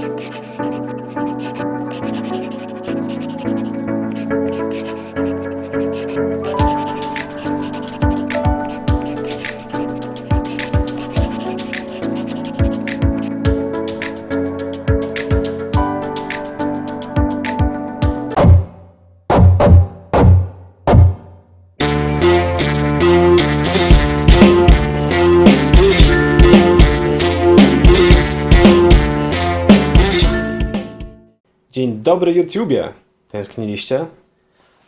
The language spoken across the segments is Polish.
Thank you. Dobry YouTubie! Tęskniliście?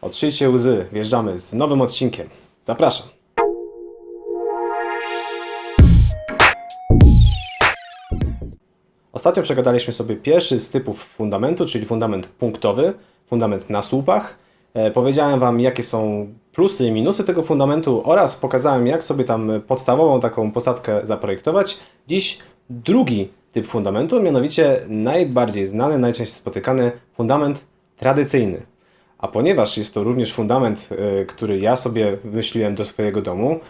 Otrzyjcie łzy, wjeżdżamy z nowym odcinkiem. Zapraszam. Ostatnio przegadaliśmy sobie pierwszy z typów fundamentu, czyli fundament punktowy, fundament na słupach. E, Powiedziałem Wam, jakie są plusy i minusy tego fundamentu oraz pokazałem, jak sobie tam podstawową taką posadzkę zaprojektować. Dziś drugi typ fundamentu, mianowicie najbardziej znany, najczęściej spotykany fundament tradycyjny. A ponieważ jest to również fundament, y, który ja sobie wymyśliłem do swojego domu,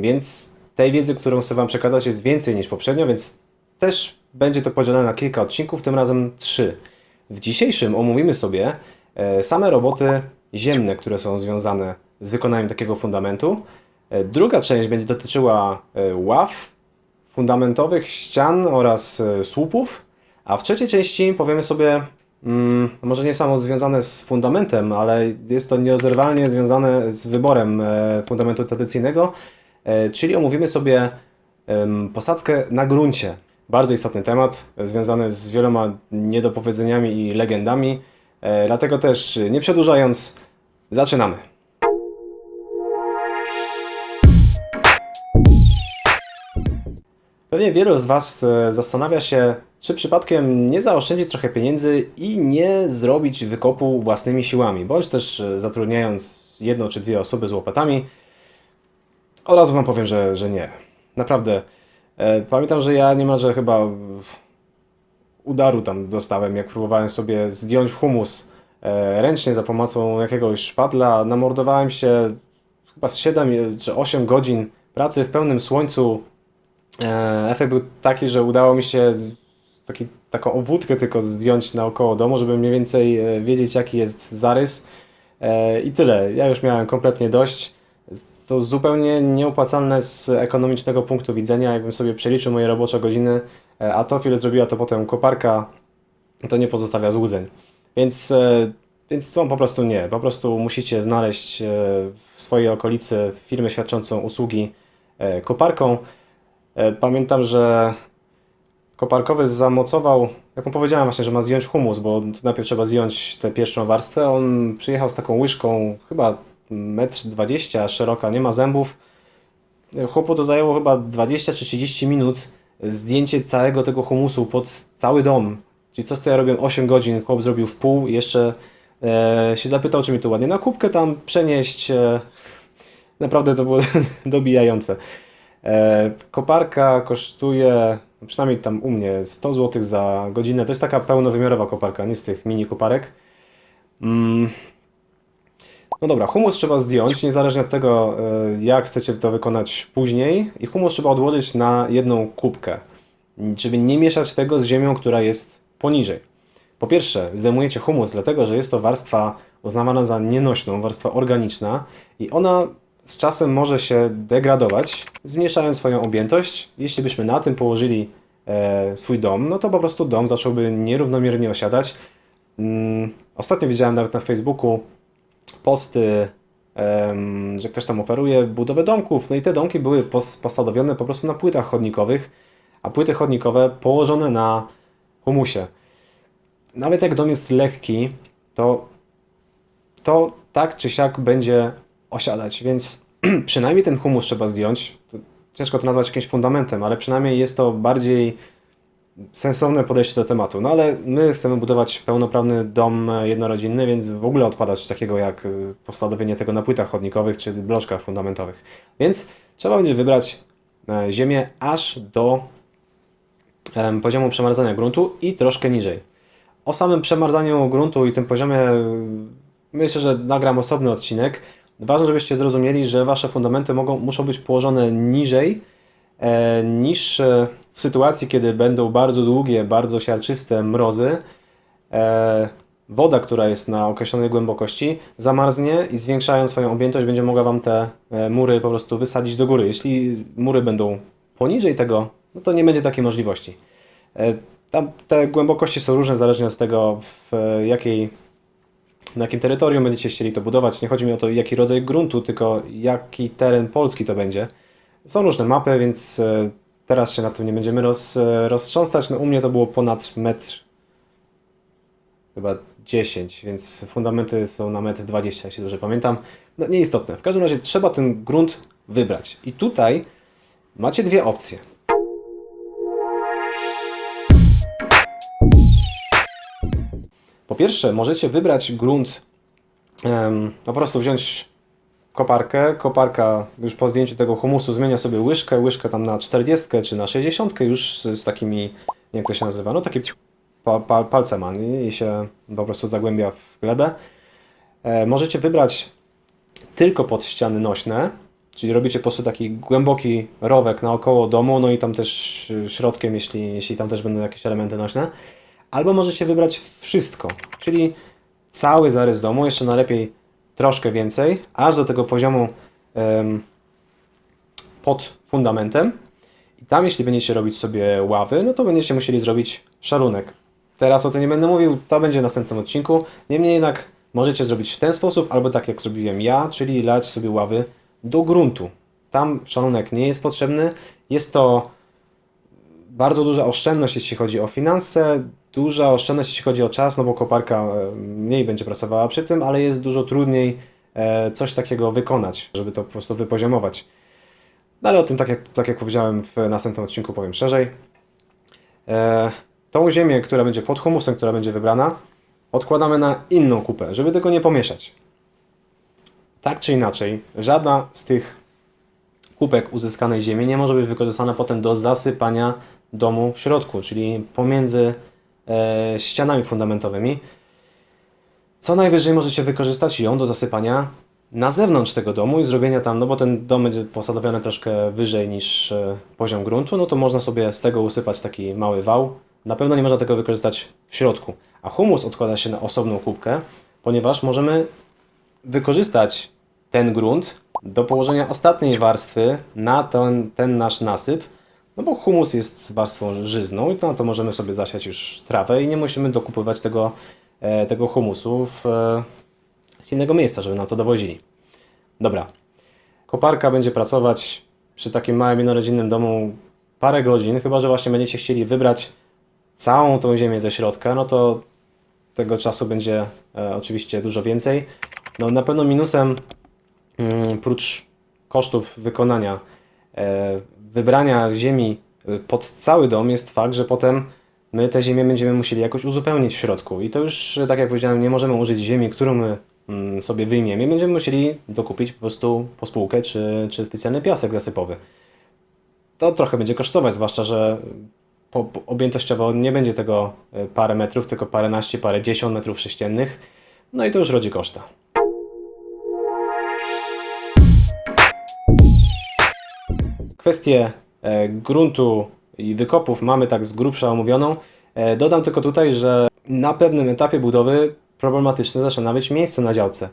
więc tej wiedzy, którą chcę Wam przekazać, jest więcej niż poprzednio, więc też będzie to podzielone na kilka odcinków, tym razem trzy. W dzisiejszym omówimy sobie e, same roboty ziemne, które są związane z wykonaniem takiego fundamentu. E, Druga część będzie dotyczyła e, ław, fundamentowych ścian oraz e, słupów, a w trzeciej części powiemy sobie, mm, może nie samo związane z fundamentem, ale jest to nierozerwalnie związane z wyborem e, fundamentu tradycyjnego, e, czyli omówimy sobie posadzkę na gruncie. Bardzo istotny temat, związany z wieloma niedopowiedzeniami i legendami, dlatego też nie przedłużając, zaczynamy. Pewnie wielu z Was e, zastanawia się, czy przypadkiem nie zaoszczędzić trochę pieniędzy i nie zrobić wykopu własnymi siłami, bądź też e, zatrudniając jedną czy dwie osoby z łopatami. Od razu Wam powiem, że, że nie. Naprawdę. E, Pamiętam, że ja niemalże chyba udaru tam dostałem, jak próbowałem sobie zdjąć humus ręcznie za pomocą jakiegoś szpadla. Namordowałem się chyba z 7 czy 8 godzin pracy w pełnym słońcu. E, Efekt był taki, że udało mi się taki, taką obwódkę tylko zdjąć naokoło domu, żeby mniej więcej e, wiedzieć, jaki jest zarys. E, I tyle. Ja już miałem kompletnie dość. To zupełnie nieopłacalne z ekonomicznego punktu widzenia. Jakbym sobie przeliczył moje robocze godziny, a to ile zrobiła to potem koparka, to nie pozostawia złudzeń. Więc, więc to po prostu nie. Po prostu musicie znaleźć w swojej okolicy firmę świadczącą usługi koparką. E, Pamiętam, że koparkowy zamocował, jak mu powiedziałem właśnie, że ma zdjąć humus, bo najpierw trzeba zdjąć tę pierwszą warstwę. On przyjechał z taką łyżką, chyba 1,20 m szeroka, nie ma zębów. Chłopu to zajęło chyba 20 czy 30 minut zdjęcie całego tego humusu pod cały dom. Czyli coś, co ja robiłem 8 godzin, chłop zrobił w pół i jeszcze e, się zapytał, czy mi to ładnie na kubkę tam przenieść. E, naprawdę to było dobijające. E, koparka kosztuje, przynajmniej tam u mnie, 100 zł za godzinę. To jest taka pełnowymiarowa koparka, nie z tych mini koparek. Mm. No dobra, humus trzeba zdjąć, niezależnie od tego, e, jak chcecie to wykonać później. I humus trzeba odłożyć na jedną kubkę, żeby nie mieszać tego z ziemią, która jest poniżej. Po pierwsze, zdejmujecie humus, dlatego że jest to warstwa uznawana za nienośną, warstwa organiczna i ona z czasem może się degradować, zmniejszając swoją objętość. Jeśli byśmy na tym położyli e, swój dom, no to po prostu dom zacząłby nierównomiernie osiadać. Mm, ostatnio widziałem nawet na Facebooku posty, em, że ktoś tam oferuje budowę domków, no i te domki były pos- posadowione po prostu na płytach chodnikowych, a płyty chodnikowe położone na humusie. Nawet jak dom jest lekki, to to tak czy siak będzie osiadać, więc przynajmniej ten humus trzeba zdjąć. Ciężko to nazwać jakimś fundamentem, ale przynajmniej jest to bardziej sensowne podejście do tematu. No ale my chcemy budować pełnoprawny dom e, jednorodzinny, więc w ogóle odpada coś takiego jak e, posadowienie tego na płytach chodnikowych czy bloczkach fundamentowych. Więc trzeba będzie wybrać e, ziemię aż do poziomu przemarzania gruntu i troszkę niżej. O samym przemarzaniu gruntu i tym poziomie myślę, że nagram osobny odcinek. Ważne, żebyście zrozumieli, że wasze fundamenty mogą, muszą być położone niżej e, niż e, w sytuacji, kiedy będą bardzo długie, bardzo siarczyste mrozy, e, woda, która jest na określonej głębokości, zamarznie i zwiększając swoją objętość, będzie mogła Wam te e, mury po prostu wysadzić do góry. Jeśli mury będą poniżej tego, no to nie będzie takiej możliwości. E, Tam te głębokości są różne, zależnie od tego, w jakiej, na jakim terytorium będziecie chcieli to budować. Nie chodzi mi o to, jaki rodzaj gruntu, tylko jaki teren polski to będzie. Są różne mapy, więc e, teraz się nad tym nie będziemy roz, e, roztrząsać. No, u mnie to było ponad metr, chyba 10, więc fundamenty są na metr 20, jeśli dobrze pamiętam. No nieistotne. W każdym razie trzeba ten grunt wybrać. I tutaj macie dwie opcje. Pierwsze, możecie wybrać grunt, no po prostu wziąć koparkę. Koparka już po zdjęciu tego humusu zmienia sobie łyżkę, łyżkę tam na 40 czy na 60 już z, takimi, nie jak to się nazywa, no taki pa, pa, palceman i, i się po prostu zagłębia w glebę. E, możecie wybrać tylko pod ściany nośne, czyli robicie po prostu taki głęboki rowek naokoło domu, no i tam też środkiem, jeśli, jeśli tam też będą jakieś elementy nośne. Albo możecie wybrać wszystko, czyli cały zarys domu, jeszcze najlepiej troszkę więcej, aż do tego poziomu em, pod fundamentem. I tam, jeśli będziecie robić sobie ławy, no to będziecie musieli zrobić szalunek. Teraz o tym nie będę mówił, to będzie w następnym odcinku. Niemniej jednak możecie zrobić w ten sposób, albo tak jak zrobiłem ja, czyli lać sobie ławy do gruntu. Tam szalunek nie jest potrzebny. Jest to bardzo duża oszczędność, jeśli chodzi o finanse, duża oszczędność, jeśli chodzi o czas, no bo koparka e, mniej będzie pracowała przy tym, ale jest dużo trudniej e, coś takiego wykonać, żeby to po prostu wypoziomować. No ale o tym, tak jak, tak jak powiedziałem, w następnym odcinku powiem szerzej. E, tą ziemię, która będzie pod humusem, która będzie wybrana, odkładamy na inną kupę, żeby tego nie pomieszać. Tak czy inaczej, żadna z tych kubek uzyskanej ziemi nie może być wykorzystana potem do zasypania domu w środku, czyli pomiędzy ścianami fundamentowymi. Co najwyżej możecie wykorzystać ją do zasypania na zewnątrz tego domu i zrobienia tam, no bo ten dom będzie posadowiony troszkę wyżej niż e, poziom gruntu, no to można sobie z tego usypać taki mały wał. Na pewno nie można tego wykorzystać w środku. A humus odkłada się na osobną kubkę, ponieważ możemy wykorzystać ten grunt do położenia ostatniej warstwy na ten, ten nasz nasyp, no bo humus jest warstwą żyzną i na to możemy sobie zasiać już trawę i nie musimy dokupywać tego, e, tego humusu w, e, z innego miejsca, żeby nam to dowozili. Dobra. Koparka będzie pracować przy takim małym jednorodzinnym domu parę godzin, chyba że właśnie będziecie chcieli wybrać całą tą ziemię ze środka, no to tego czasu będzie e, oczywiście dużo więcej. No na pewno minusem mm, prócz kosztów wykonania e, wybrania ziemi e, pod cały dom jest fakt, że potem my tę ziemię będziemy musieli jakoś uzupełnić w środku. I to już, e, tak jak powiedziałem, nie możemy użyć ziemi, którą my mm, sobie wyjmiemy. Będziemy musieli dokupić po prostu pospółkę czy, czy specjalny piasek zasypowy. To trochę będzie kosztować, zwłaszcza, że po, po, objętościowo nie będzie tego parę metrów, tylko paręnaście, parę dziesiąt metrów sześciennych. No i to już rodzi koszta. Kwestię e, gruntu i wykopów mamy tak z grubsza omówioną. E, dodam tylko tutaj, że na pewnym etapie budowy problematyczne zaczyna być miejsce na działce.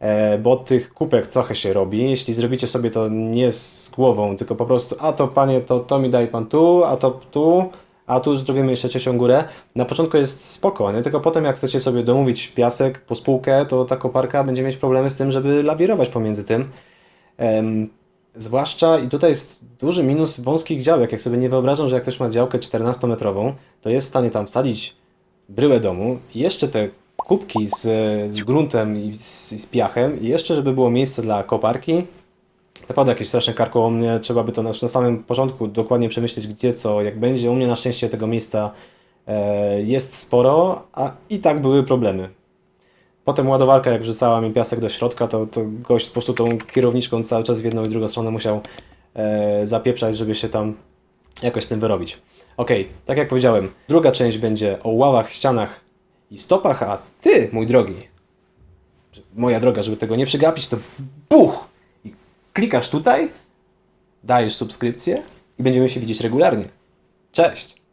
E, bo tych kupek trochę się robi. Jeśli zrobicie sobie to nie z głową, tylko po prostu, a to panie, to, to mi daj pan tu, a to tu, a tu zrobimy jeszcze trzecią górę. Na początku jest spoko, nie? Tylko potem jak chcecie sobie domówić piasek po spółkę, to ta koparka będzie mieć problemy z tym, żeby lawirować pomiędzy tym. Zwłaszcza, i tutaj jest duży minus wąskich działek. Jak sobie nie wyobrażam, że jak ktoś ma działkę 14-metrową, to jest w stanie tam wsadzić bryłę domu, jeszcze te kubki z, z gruntem i z, z piachem, i jeszcze, żeby było miejsce dla koparki. Naprawdę jakieś straszne karkoło mnie, trzeba by to na, na samym początku dokładnie przemyśleć, gdzie co, jak będzie. U mnie na szczęście tego miejsca e, jest sporo, a i tak były problemy. Potem ładowarka, jak wrzucała mi piasek do środka, to, to gość po prostu tą kierowniczką cały czas w jedną i drugą stronę musiał e, zapieprzać, żeby się tam jakoś z tym wyrobić. Ok, tak jak powiedziałem, druga część będzie o ławach, ścianach i stopach, a ty, mój drogi, moja droga, żeby tego nie przegapić, to buch! I klikasz tutaj, dajesz subskrypcję i będziemy się widzieć regularnie. Cześć!